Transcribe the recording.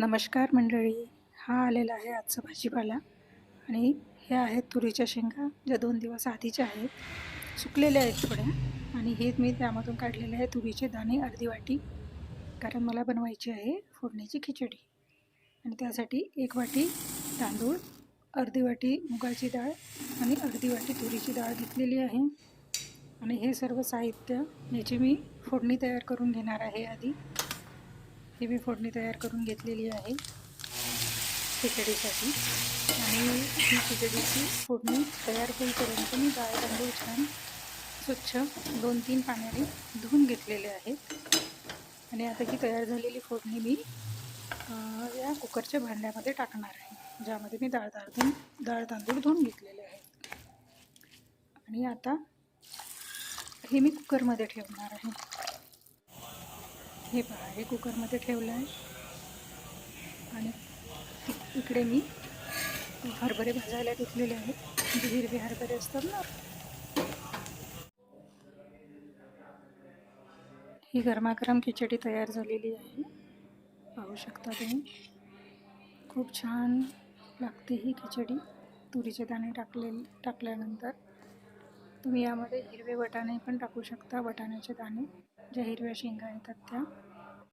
नमस्कार मंडळी. हा आलेला आहे आजचा भाजीपाला. आणि हे आहेत तुरीच्या शेंगा ज्या दोन दिवस आधीच्या आहेत. सुकलेल्या आहेत थोड्या. आणि हे मी त्यामधून काढलेले आहे तुरीचे दाणे अर्धी वाटी. कारण मला बनवायची आहे फोडणीची खिचडी. आणि त्यासाठी एक वाटी तांदूळ अर्धी वाटी मुगाची डाळ आणि अर्धी वाटी तुरीची डाळ घेतलेली आहे. आणि हे सर्व साहित्य याची मी फोडणी तयार करून घेणार आहे आधी. ही मी फोडणी तयार करून घेतलेली आहे खिचडीसाठी. आणि ही खिचडीची फोडणी तयार होईपर्यंत मी डाळ तांदूळ छान स्वच्छ दोन तीन पाण्याने धुवून घेतलेले आहेत. आणि आता ही तयार झालेली फोडणी मी या कुकरच्या भांड्यामध्ये टाकणार आहे ज्यामध्ये मी डाळ तांदूळ डाळ तांदूळ धुवून घेतलेले आहेत. आणि आता हे मी कुकरमध्ये ठेवणार आहे. हे पहा हे कुकरमध्ये ठेवलं आहे. आणि इकडे मी हरभरे भाजायला घेतलेले आहेत. जे हिरवे हरभरे असतात ना. ही गरमागरम खिचडी तयार झालेली आहे. पाहू शकता तुम्ही. खूप छान लागते ही खिचडी. तुरीचे दाणे टाकले टाकल्यानंतर. तुम्ही यामध्ये हिरवे वटाणे पण टाकू शकता वटाण्याचे दाणे ज्या हिरव्या शेंगा येतात त्या.